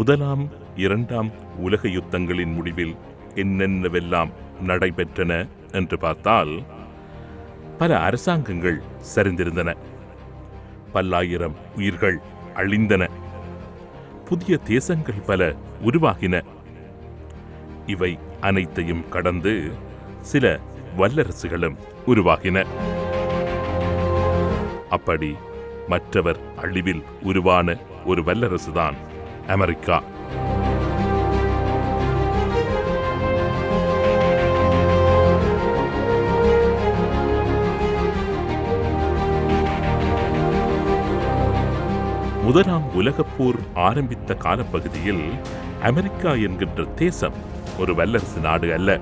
முதலாம் இரண்டாம் உலக யுத்தங்களின் முடிவில் என்னென்னவெல்லாம் நடைபெற்றன என்று பார்த்தால் பல அரசாங்கங்கள் சரிந்திருந்தன. பல்லாயிரம் உயிர்கள் அழிந்தன. புதிய தேசங்கள் பல உருவாகின. இவை அனைத்தையும் கடந்து சில வல்லரசுகளும் உருவாகின. அப்படி மற்றவர் அழிவில் உருவான ஒரு வல்லரசுதான் அமெரிக்கா. முதலாம் உலகப் போர் ஆரம்பித்த காலப்பகுதியில் அமெரிக்கா என்கின்ற தேசம் ஒரு வல்லரசு நாடு அல்ல.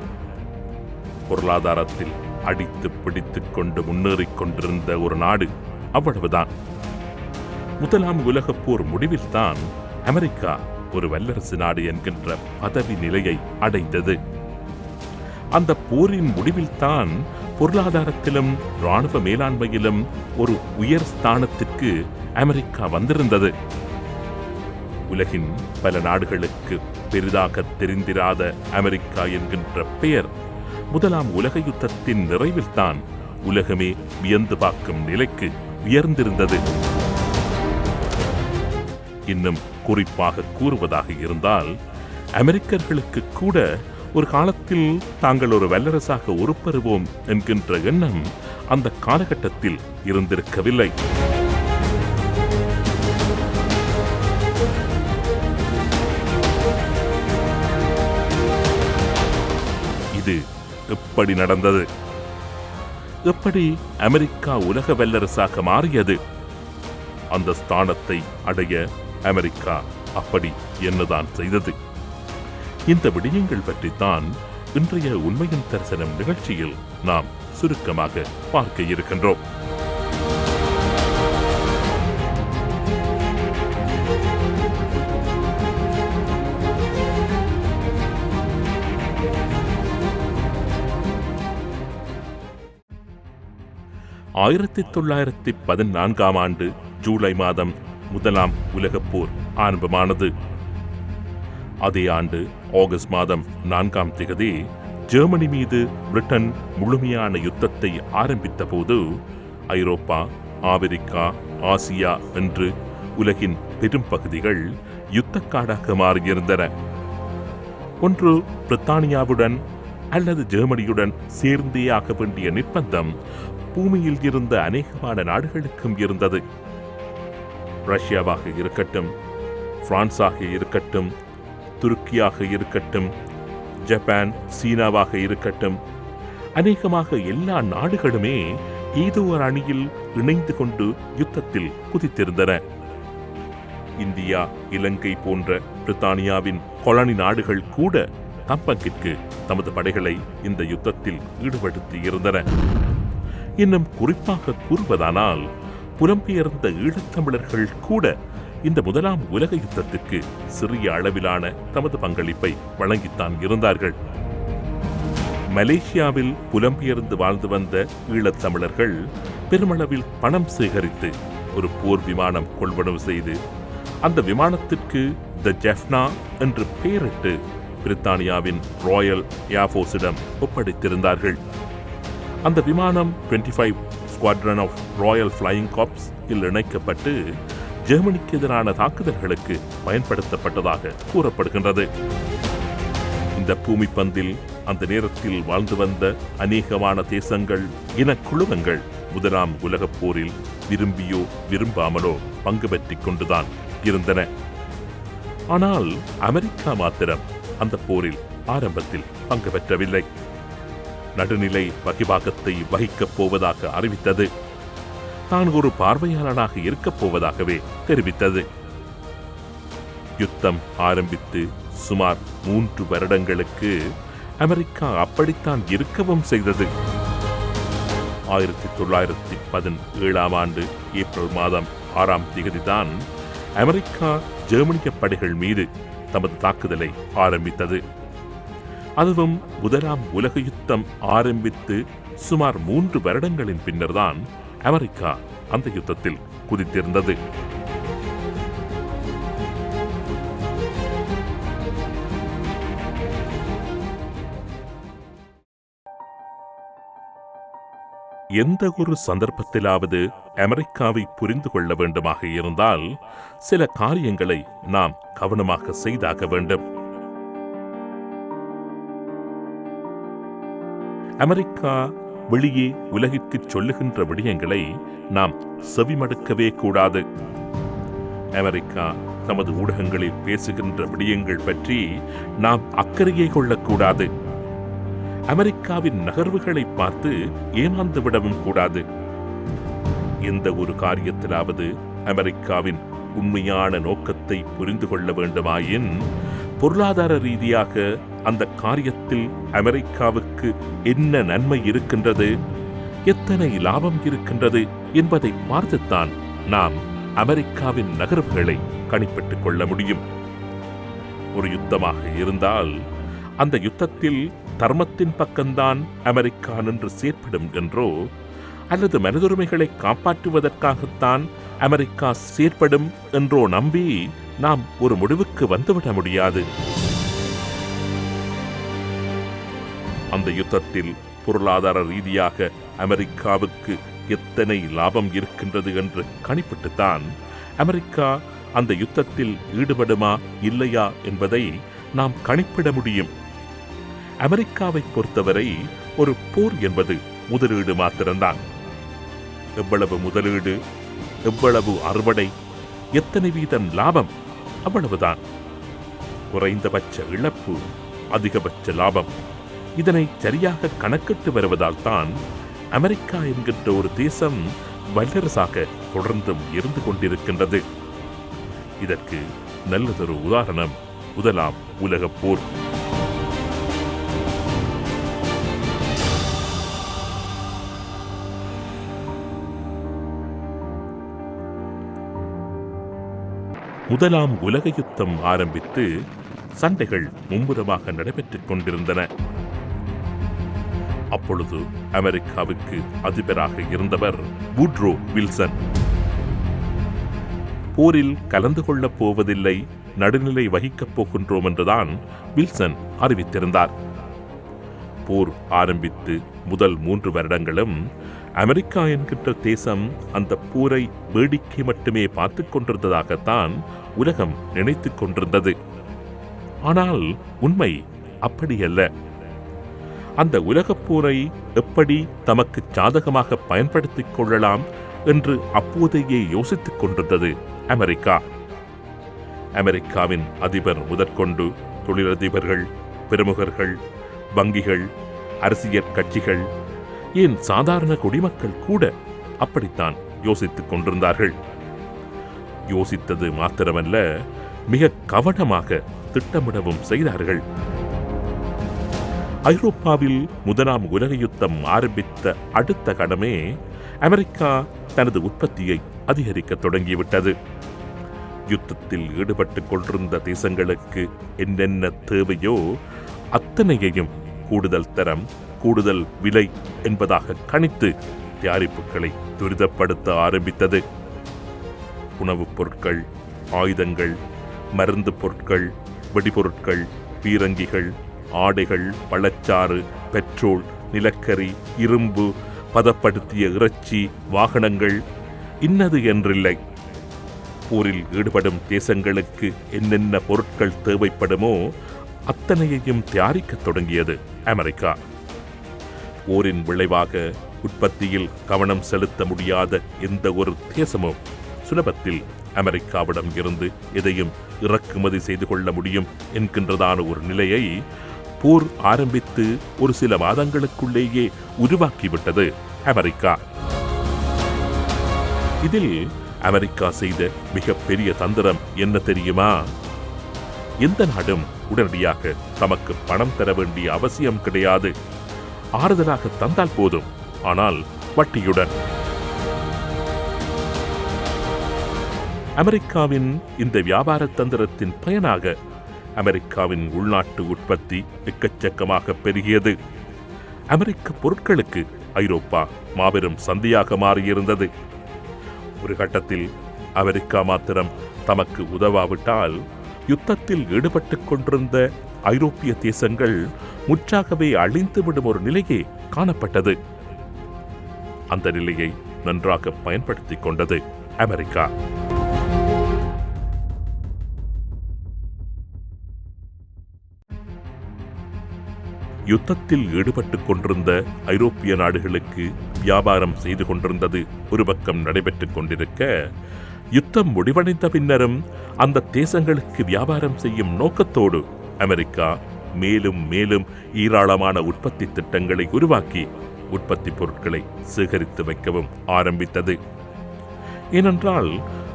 பொருளாதாரத்தில் அடித்து பிடித்துக் கொண்டு முன்னேறிக் கொண்டிருந்த ஒரு நாடு அவ்வளவுதான். முதலாம் உலகப் போர் முடிவில்தான் அமெரிக்கா ஒரு வல்லரசு நாடு என்கின்ற பதவி நிலையை அடைந்தது. அந்த போரின் முடிவில்தான் பொருளாதாரத்திலும் இராணுவ மேலாண்மையிலும் ஒரு உயர் ஸ்தானத்திற்கு அமெரிக்கா வந்திருந்தது. உலகின் பல நாடுகளுக்கு பெரிதாக தெரிந்திராத அமெரிக்கா என்கின்ற பெயர் முதலாம் உலக யுத்தத்தின் நிறைவில்தான் உலகமே வியந்து பார்க்கும் நிலைக்கு உயர்ந்திருந்தது. இன்னும் குறிப்பாக கூறுவதாக இருந்தால் அமெரிக்கர்களுக்கு கூட ஒரு காலத்தில் தாங்கள் ஒரு வல்லரசாக உருப்பெறுவோம் என்கின்ற எண்ணம் அந்த காலகட்டத்தில் இருந்திருக்கவில்லை. இது எப்படி நடந்தது? எப்படி அமெரிக்கா உலக வல்லரசாக மாறியது? அந்த ஸ்தானத்தை அடைய அமெரிக்கா அப்படி என்னதான் செய்தது? இந்த விடயங்கள் பற்றித்தான் இன்றைய உண்மையின் தரிசனம் நிகழ்ச்சியில் நாம் சுருக்கமாக பார்க்க இருக்கின்றோம். ஆயிரத்தி தொள்ளாயிரத்தி பதினான்காம் ஆண்டு ஜூலை மாதம் முதலாம் உலகப் போர் ஆரம்பமானது. அதே ஆண்டு ஆகஸ்ட் மாதம் நான்காம் திகதி ஜெர்மனி மீது பிரிட்டன் முழுமையான யுத்தத்தை ஆரம்பித்த போது ஐரோப்பா ஆப்பிரிக்கா ஆசியா என்று உலகின் பெரும் பகுதிகள் யுத்தக்காடாக மாறியிருந்தன. ஒன்று பிரித்தானியாவுடன் அல்லது ஜெர்மனியுடன் சேர்ந்தே ஆக வேண்டிய நிர்பந்தம் பூமியில் இருந்த அநேகமான நாடுகளுக்கும் இருந்தது. ரஷ்யாவாக இருக்கட்டும் பிரான்சாக இருக்கட்டும் துருக்கியாக இருக்கட்டும் ஜப்பான் சீனாவாக இருக்கட்டும் அநேகமாக எல்லா நாடுகளுமே ஏதோ ஒரு அணியில் இணைந்து கொண்டு யுத்தத்தில் குதித்திருந்தன. இந்தியா இலங்கை போன்ற பிரித்தானியாவின் கொலனி நாடுகள் கூட தம்பங்கிற்கு தமது படைகளை இந்த யுத்தத்தில் ஈடுபடுத்தி இருந்தன இன்னும் குறிப்பாக கூறுவதானால் புலம்பெயர்ந்த ஈழத்தமிழர்கள் கூட இந்த முதலாம் உலக யுத்தத்திற்கு சிறிய அளவிலான தமது பங்களிப்பை வழங்கித்தான் இருந்தார்கள். மலேசியாவில் புலம்பெயர்ந்து வாழ்ந்து வந்த ஈழத்தமிழர்கள் பெருமளவில் பணம் சேகரித்து ஒரு போர் விமானம் கொள்வனவு செய்து அந்த விமானத்திற்கு த ஜெஃப்னா என்று பெயரிட்டு பிரித்தானியாவின் ராயல் ஏர்ஃபோர்ஸிடம் ஒப்படைத்திருந்தார்கள். அந்த விமானம் 25 five squadron of Royal Flying Corps இல் இணைக்கப்பட்டு ஜெர்மனிக்கு எதிரான தாக்குதல்களுக்கு பயன்படுத்தப்பட்டதாக கூறப்படுகின்றது. இந்த பூமி பந்தில் அந்த நேரத்தில் வாழ்ந்து வந்த அநேகமான தேசங்கள் இனக்குழுமங்கள் முதலாம் உலகப் போரில் விரும்பியோ விரும்பாமலோ பங்கு பெற்றிக் கொண்டுதான் இருந்தன. ஆனால் அமெரிக்கா மாத்திரம் அந்த போரில் ஆரம்பத்தில் பங்கு பெற்றவில்லை. நடுநிலை வகிபாகத்தை வகிக்கப் போவதாக அறிவித்தது. தான் ஒரு பார்வையாளனாக இருக்கப் போவதாகவே தெரிவித்தது. யுத்தம் ஆரம்பித்து சுமார் மூன்று வருடங்களுக்கு அமெரிக்கா அப்படித்தான் இருக்கவும் செய்தது. ஆயிரத்தி தொள்ளாயிரத்தி பதினேழாம் ஆண்டு ஏப்ரல் மாதம் ஆறாம் தேதிதான் அமெரிக்கா ஜெர்மனிய படைகள் மீது தமது தாக்குதலை ஆரம்பித்தது. அதுவும் முதலாம் உலக யுத்தம் ஆரம்பித்து சுமார் மூன்று வருடங்களின் பின்னர்தான் அமெரிக்கா அந்த யுத்தத்தில் குதித்திருந்தது. எந்த ஒரு சந்தர்ப்பத்திலாவது அமெரிக்காவை புரிந்து கொள்ள வேண்டுமாக இருந்தால் சில காரியங்களை நாம் கவனமாக செய்தாக வேண்டும். அமெரிக்கா வெளியே உலகிற்கு சொல்லுகின்ற விடயங்களை நாம் செவிமடுக்கவே கூடாது. அமெரிக்கா தமது ஊடகங்களில் பேசுகின்ற விடயங்கள் பற்றி நாம் அக்கறையை கொள்ளக்கூடாது. அமெரிக்காவின் நகர்வுகளை பார்த்து ஏமாந்து விடவும் கூடாது. எந்த ஒரு காரியத்திலாவது அமெரிக்காவின் உண்மையான நோக்கத்தை புரிந்து கொள்ள வேண்டுமாயின் பொருளாதார ரீதியாக அந்த காரியத்தில் அமெரிக்காவுக்கு என்ன நன்மை இருக்கின்றது? எத்தனை லாபம் இருக்கின்றது என்பதை பார்த்துத்தான் நாம் அமெரிக்காவின் நகர்வுகளை கணிப்பிட்டுக் கொள்ள முடியும். ஒரு யுத்தமாக இருந்தால் அந்த யுத்தத்தில் தர்மத்தின் பக்கம்தான் அமெரிக்கா நின்று செயற்படும் என்றோ அல்லது மனிதுரிமைகளை காப்பாற்றுவதற்காகத்தான் அமெரிக்கா செயற்படும் என்றோ நம்பி நாம் ஒரு முடிவுக்கு வந்துவிட முடியாது. அந்த யுத்தத்தில் பொருளாதார ரீதியாக அமெரிக்காவுக்கு எத்தனை லாபம் இருக்கின்றது என்று கணிப்பிட்டுத்தான் அமெரிக்கா அந்த யுத்தத்தில் ஈடுபடுமா இல்லையா என்பதை நாம் கணிப்பிட முடியும். அமெரிக்காவை பொறுத்தவரை ஒரு போர் என்பது முதலீடு மாத்திரம்தான். எவ்வளவு முதலீடு எவ்வளவு அறுவடை எத்தனை வீதம் லாபம் அவ்வளவுதான். குறைந்தபட்ச இழப்பு அதிகபட்ச லாபம். இதனை சரியாக கணக்கிட்டு வருவதால் தான் அமெரிக்கா என்கின்ற ஒரு தேசம் வல்லரசாக தொடர்ந்தும் இருந்து கொண்டிருக்கின்றது. இதற்கு நல்லதொரு உதாரணம் முதலாம் உலகப் போர். முதலாம் உலக யுத்தம் ஆரம்பித்து சண்டைகள் மும்முரமாக நடைபெற்றுக் கொண்டிருந்தன. அப்பொழுது அமெரிக்காவுக்கு அதிபராக இருந்தவர் வூட்ரோ வில்சன். போரில் கலந்து கொள்ளப் போவதில்லை நடுநிலை வகிக்கப் போகின்றோம் என்றுதான் வில்சன் அறிவித்திருந்தார். போர் ஆரம்பித்து முதல் மூன்று வருடங்களும் அமெரிக்கா என்கின்ற தேசம் அந்த போரை வேடிக்கை மட்டுமே பார்த்துக் கொண்டிருந்ததாகத்தான் உலகம் நினைத்துக் கொண்டிருந்தது. ஆனால் உண்மை அப்படியல்ல. அந்த உலகப் போரை எப்படி தமக்கு சாதகமாக பயன்படுத்திக் கொள்ளலாம் என்று அப்போதையே யோசித்துக் கொண்டிருந்தது அமெரிக்கா. அமெரிக்காவின் அதிபர் முதற்கொண்டு தொழிலதிபர்கள் பிரமுகர்கள் வங்கிகள் அரசியல் கட்சிகள் ஏன் சாதாரண குடிமக்கள் கூட அப்படித்தான் யோசித்துக் கொண்டிருந்தார்கள். யோசித்தது மாத்திரமல்ல மிக கவனமாக திட்டமிடவும் செய்தார்கள். ஐரோப்பாவில் முதலாம் உலக யுத்தம் ஆரம்பித்த அடுத்த கணமே அமெரிக்கா தனது உற்பத்தியை அதிகரிக்க தொடங்கிவிட்டது. யுத்தத்தில் ஈடுபட்டுக் கொண்டிருந்த தேசங்களுக்கு என்னென்ன தேவையோ அத்தனையையும் கூடுதல் தரம் கூடுதல் விலை என்பதாக கணித்து தயாரிப்புகளை துரிதப்படுத்த ஆரம்பித்தது. உணவுப் பொருட்கள் ஆயுதங்கள் மருந்து பொருட்கள் வெடிபொருட்கள் பீரங்கிகள் ஆடைகள் பழச்சாறு பெட்ரோல் நிலக்கரி இரும்பு பதப்படுத்திய இறைச்சி வாகனங்கள் இன்னது என்றில்லை. போரில் ஈடுபடும் தேசங்களுக்கு என்னென்ன பொருட்கள் தேவைப்படுமோ அத்தனையையும் தயாரிக்கத் தொடங்கியது அமெரிக்கா. போரின் விளைவாக உற்பத்தியில் கவனம் செலுத்த முடியாத எந்த ஒரு தேசமும் சுலபத்தில் அமெரிக்காவிடம் இருந்து எதையும் இறக்குமதி செய்து கொள்ள முடியும் என்கின்றதான ஒரு நிலையை போர் ஆரம்பித்து ஒரு சில மாதங்களுக்குள்ளேயே உருவாக்கிவிட்டது அமெரிக்கா. இதில் அமெரிக்கா செய்த மிகப்பெரிய தந்திரம் என்ன தெரியுமா? எந்த நாடும் உடனடியாக தமக்கு பணம் தர வேண்டிய அவசியம் கிடையாது. ஆறுதலாக தந்தால் போதும் ஆனால் வட்டியுடன். அமெரிக்காவின் இந்த வியாபார தந்திரத்தின் பயனாக அமெரிக்காவின் உள்நாட்டு உற்பத்தி எக்கச்சக்கமாக பெருகியது. அமெரிக்க பொருட்களுக்கு ஐரோப்பா மாபெரும் சந்தையாக மாறியிருந்தது. ஒரு கட்டத்தில் அமெரிக்கா மாத்திரம் தமக்கு உதவாவிட்டால் யுத்தத்தில் ஈடுபட்டுக் கொண்டிருந்த ஐரோப்பிய தேசங்கள் முற்றாகவே அழிந்துவிடும் ஒரு நிலையே காணப்பட்டது. அந்த நிலையை நன்றாக பயன்படுத்திக் கொண்டது அமெரிக்கா. யுத்தத்தில் ஈடுபட்டுக் கொண்டிருந்த ஐரோப்பிய நாடுகளுக்கு வியாபாரம் செய்து கொண்டிருந்தது ஒரு பக்கம் நடைபெற்றுக் கொண்டிருக்க யுத்தம் முடிவடைந்த பின்னரும் அந்த தேசங்களுக்கு வியாபாரம் செய்யும் நோக்கத்தோடு அமெரிக்கா மேலும் மேலும் ஏராளமான உற்பத்தி திட்டங்களை உருவாக்கி உற்பத்தி பொருட்களை சேகரித்து வைக்கவும் ஆரம்பித்தது. ஏனென்றால்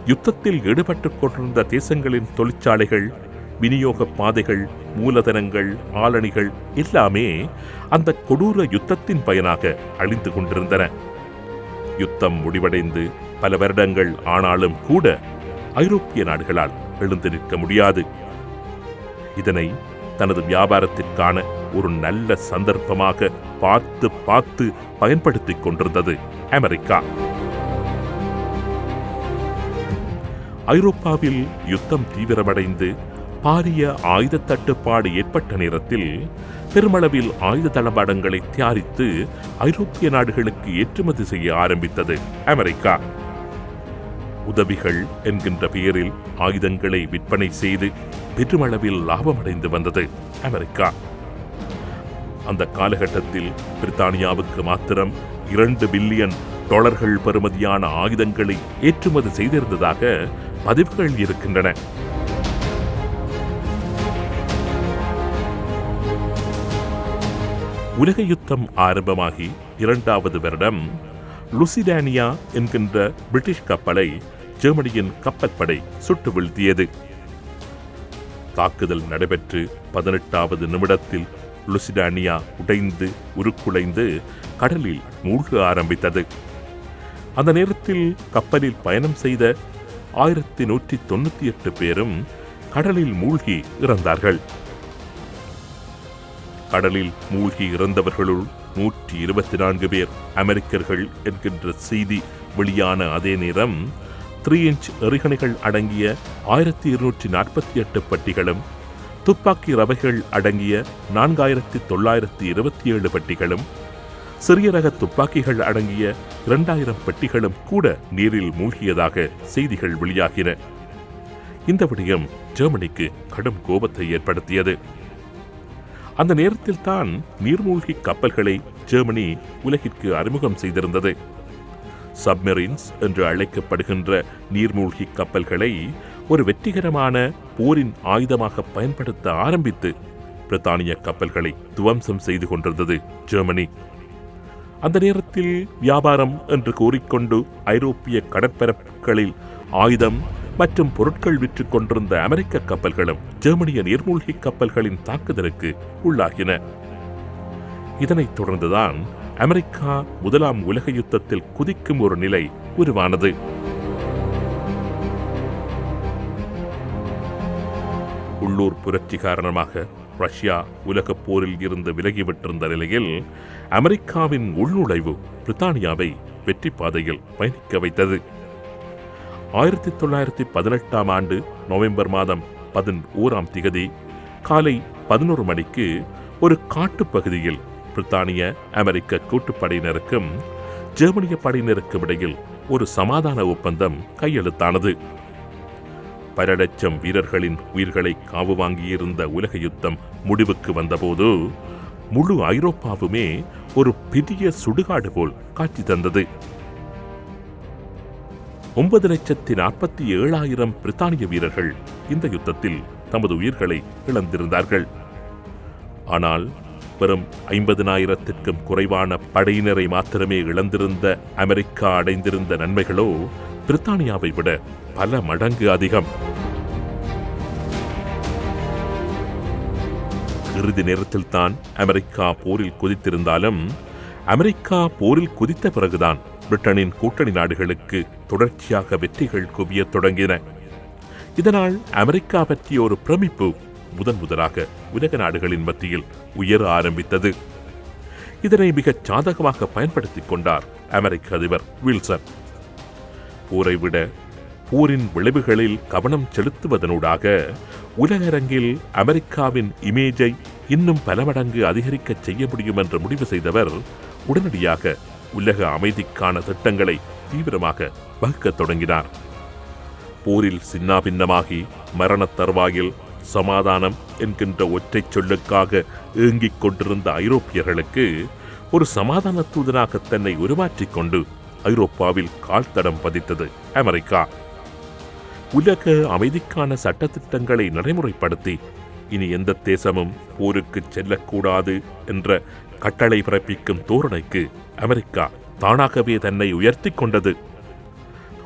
யுத்தத்தில் ஈடுபட்டுக் கொண்டிருந்த தேசங்களின் தொழிற்சாலைகள் விநியோக பாதைகள் மூலதனங்கள் ஆளணிகள் எல்லாமே அந்த கொடூர யுத்தத்தின் பயனாக அழிந்து கொண்டிருந்தன. யுத்தம் முடிவடைந்து பல வருடங்கள் ஆனாலும் கூட ஐரோப்பிய நாடுகளால் எழுந்து நிற்க முடியாது. இதனை தனது வியாபாரத்திற்கான ஒரு நல்ல சந்தர்ப்பமாக பார்த்து பார்த்து பயன்படுத்திக் கொண்டிருந்தது அமெரிக்கா. ஐரோப்பாவில் யுத்தம் தீவிரமடைந்து பாரிய ஆயுத தட்டுப்பாடு ஏற்பட்ட நேரத்தில் பெருமளவில் ஆயுத தளபாடங்களை தயாரித்து ஐரோப்பிய நாடுகளுக்கு ஏற்றுமதி செய்ய ஆரம்பித்தது அமெரிக்கா. உதவிகள் என்கின்ற பெயரில் ஆயுதங்களை விற்பனை செய்து பெருமளவில் லாபமடைந்து வந்தது அமெரிக்கா. அந்த காலகட்டத்தில் பிரித்தானியாவுக்கு மாத்திரம் இரண்டு பில்லியன் டாலர்கள் பெறுமதியான ஆயுதங்களை ஏற்றுமதி செய்திருந்ததாக பதிவுகள் இருக்கின்றன. உலக யுத்தம் ஆரம்பமாகி இரண்டாவது வருடம் லுசிடானியா என்கின்ற பிரிட்டிஷ் கப்பலை ஜெர்மனியின் கப்பல் படை சுட்டு வீழ்த்தியது. தாக்குதல் நடைபெற்று பதினெட்டாவது நிமிடத்தில் லுசிடானியா உடைந்து உருக்குலைந்து கடலில் மூழ்க ஆரம்பித்தது. அந்த நேரத்தில் கப்பலில் பயணம் செய்த ஆயிரத்தி நூற்றி தொண்ணூத்தி எட்டு பேரும் கடலில் மூழ்கி இறந்தார்கள். கடலில் மூழ்கி இறந்தவர்களுள் நூற்றி இருபத்தி நான்கு பேர் அமெரிக்கர்கள் என்கின்ற செய்தி வெளியான அதே நேரம் த்ரீ இன்ச் எறிகணைகள் அடங்கிய ஆயிரத்தி இருநூற்றி நாற்பத்தி எட்டு பட்டிகளும் துப்பாக்கி ரவைகள் அடங்கிய நான்காயிரத்தி தொள்ளாயிரத்தி இருபத்தி ஏழு பட்டிகளும் சிறிய ரக துப்பாக்கிகள் அடங்கிய இரண்டாயிரம் பெட்டிகளும் கூட நீரில் மூழ்கியதாக செய்திகள் வெளியாகின. இந்த விடயம் ஜெர்மனிக்கு கடும் கோபத்தை ஏற்படுத்தியது. அந்த நேரத்தில் தான் நீர்மூழ்கி கப்பல்களை ஜெர்மனி உலகிற்கு அறிமுகம் செய்திருந்தது. சப்மெரின்ஸ் என்று அழைக்கப்படுகின்ற நீர்மூழ்கி கப்பல்களை ஒரு வெற்றிகரமான போரின் ஆயுதமாக பயன்படுத்த ஆரம்பித்து பிரித்தானிய கப்பல்களை துவம்சம் செய்து கொண்டிருந்தது ஜெர்மனி. அந்த நேரத்தில் வியாபாரம் என்று கூறிக்கொண்டு ஐரோப்பிய கடற்பரப்புகளில் ஆயுதம் மற்றும் பொருட்கள் விற்றுக் கொண்டிருந்த அமெரிக்க கப்பல்களும் ஜெர்மனிய நீர்மூழ்கி கப்பல்களின் தாக்குதலுக்கு உள்ளாகின. இதனைத் தொடர்ந்துதான் அமெரிக்கா முதலாம் உலக யுத்தத்தில் குதிக்கும் ஒரு நிலை உருவானது. உள்ளூர் புரட்சி காரணமாக ரஷ்யா உலகப் போரில் இருந்து விலகிவிட்டிருந்த நிலையில் அமெரிக்காவின் உள்நுழைவு பிரித்தானியாவை வெற்றி பாதையில் பயணிக்க வைத்தது. ஆயிரத்தி தொள்ளாயிரத்தி பதினெட்டாம் ஆண்டு நவம்பர் மாதம் பதினோராம் திகதி காலை பதினோரு மணிக்கு ஒரு காட்டுப் பகுதியில் பிரித்தானிய அமெரிக்க கூட்டுப்படையினருக்கும் ஜெர்மனிய படையினருக்கும் இடையில் ஒரு சமாதான ஒப்பந்தம் கையெழுத்தானது. பல லட்சம் வீரர்களின் உயிர்களை காவு வாங்கியிருந்த உலக யுத்தம் முடிவுக்கு வந்தபோது முழு ஐரோப்பாவுமே ஒரு பெரிய சுடுகாடு போல் காட்சி தந்தது. ஒன்பது லட்சத்தி நாற்பத்தி ஏழாயிரம் பிரித்தானிய வீரர்கள் இந்த யுத்தத்தில் தமது உயிர்களை இழந்திருந்தார்கள். ஆனால் வெறும் ஐம்பதினாயிரத்திற்கும் குறைவான படையினரை மாத்திரமே இழந்திருந்த அமெரிக்கா அடைந்திருந்த நன்மைகளோ பிரித்தானியாவை விட பல மடங்கு அதிகம். இறுதி நேரத்தில் தான் அமெரிக்கா போரில் குதித்திருந்தாலும் அமெரிக்கா போரில் குதித்த பிறகுதான் பிரிட்டனின் கூட்டணி நாடுகளுக்கு தொடர்ச்சியாக வெற்றிகள் குவியத் தொடங்கின. இதனால் அமெரிக்கா பற்றிய ஒரு பிரமிப்பு முதன் முதலாக உலக நாடுகளின் மத்தியில் உயர ஆரம்பித்தது. இதனை மிகச் சாதகமாக பயன்படுத்திக் கொண்டார் அமெரிக்க அதிபர் வில்சன். போரை விட போரின் விளைவுகளில் கவனம் செலுத்துவதனூடாக உலகரங்கில் அமெரிக்காவின் இமேஜை இன்னும் பல மடங்கு அதிகரிக்கச் செய்ய முடியும் என்று முடிவு செய்தவர் உடனடியாக உலக அமைதிக்கான திட்டங்களை தீவிரமாக வகுக்கத் தொடங்கினார். போரில் சின்னாபின்னமாகி மரணத் தருவாயில் சமாதானம் என்கின்ற ஒற்றைச் சொல்லுக்காக ஏங்கிக் கொண்டிருந்த ஐரோப்பியர்களுக்கு ஒரு சமாதான தூதனாக தன்னை உருமாற்றிக் கொண்டு ஐரோப்பாவில் கால்தடம் பதித்தது அமெரிக்கா. உலக அமைதிக்கான சட்டத்திட்டங்களை நடைமுறைப்படுத்தி இனி எந்த தேசமும் போருக்கு செல்லக்கூடாது என்ற கட்டளை பிறப்பிக்கும் தோரணைக்கு அமெரிக்கா தானாகவே தன்னை உயர்த்தி கொண்டது.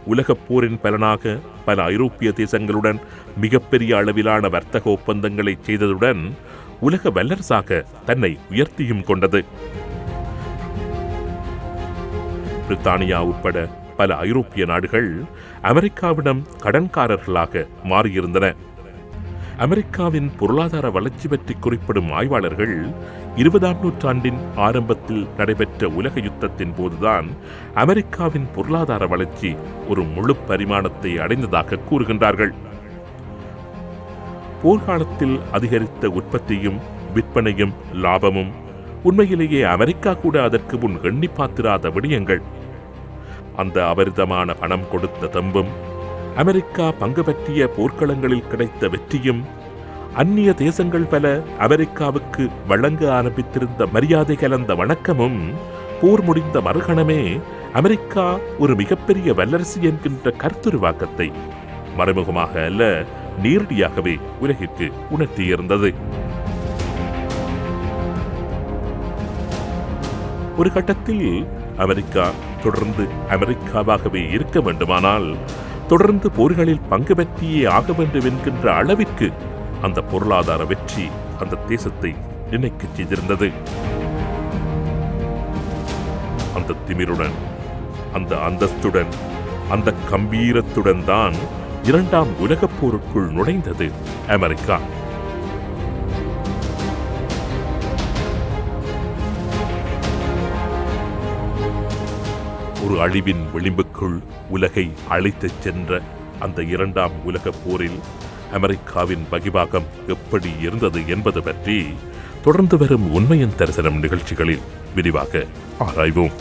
உலகப் போரின் பலனாக பல ஐரோப்பிய தேசங்களுடன் மிகப்பெரிய அளவிலான வர்த்தக ஒப்பந்தங்களை செய்ததுடன் உலக வல்லரசாக தன்னை உயர்த்தியும் கொண்டது. பிரித்தானியா உட்பட பல ஐரோப்பிய நாடுகள் அமெரிக்காவிடம் கடன்காரர்களாக மாறியிருந்தன. அமெரிக்காவின் பொருளாதார வளர்ச்சி பற்றி குறிப்பிடும் ஆய்வாளர்கள் இருபதாம் நூற்றாண்டின் ஆரம்பத்தில் நடைபெற்ற உலக யுத்தத்தின் போதுதான் அமெரிக்காவின் பொருளாதார வளர்ச்சி ஒரு முழு பரிமாணத்தை அடைந்ததாக கூறுகின்றார்கள். போர்க்காலத்தில் அதிகரித்த உற்பத்தியும் விற்பனையும் லாபமும் உண்மையிலேயே அமெரிக்கா கூட அதற்கு முன் எண்ணி பார்த்திராத விடயங்கள். அந்த அபரிதமான பணம் கொடுத்த தம்பும் அமெரிக்கா பங்கு பற்றிய போர்க்களங்களில் கிடைத்த வெற்றியும் அந்நிய தேசங்கள் பல அமெரிக்காவுக்கு வழங்க ஆரம்பித்திருந்த மரியாதை கலந்த வணக்கமும் போர் முடிந்த மறுகணமே அமெரிக்கா ஒரு மிகப்பெரிய வல்லரசு என்கின்ற கருத்துருவாக்கத்தை மறைமுகமாக அல்ல நேரடியாகவே உலகிற்கு உணர்த்தியிருந்தது. ஒரு கட்டத்தில் அமெரிக்கா தொடர்ந்து அமெரிக்காவாகவே இருக்க வேண்டுமானால் தொடர்ந்து போர்களில் பங்கு பற்றியே ஆக வேண்டும் என்கின்ற அளவிற்கு அந்த பொருளாதார வெற்றி அந்த தேசத்தை நினைக்கச் செய்திருந்தது. அந்த திமிருடன் அந்த அந்தஸ்துடன் அந்த கம்பீரத்துடன் தான் இரண்டாம் உலகப் போருக்குள் நுழைந்தது அமெரிக்கா. ஒரு அழிவின் விளிம்புக்குள் உலகை அழைத்துச் சென்ற அந்த இரண்டாம் உலகப் போரில் அமெரிக்காவின் வகிபாகம் எப்படி இருந்தது என்பது பற்றி தொடர்ந்து வரும் உண்மையின் தரிசனம் நிகழ்ச்சிகளில் விரிவாக ஆராய்வோம்.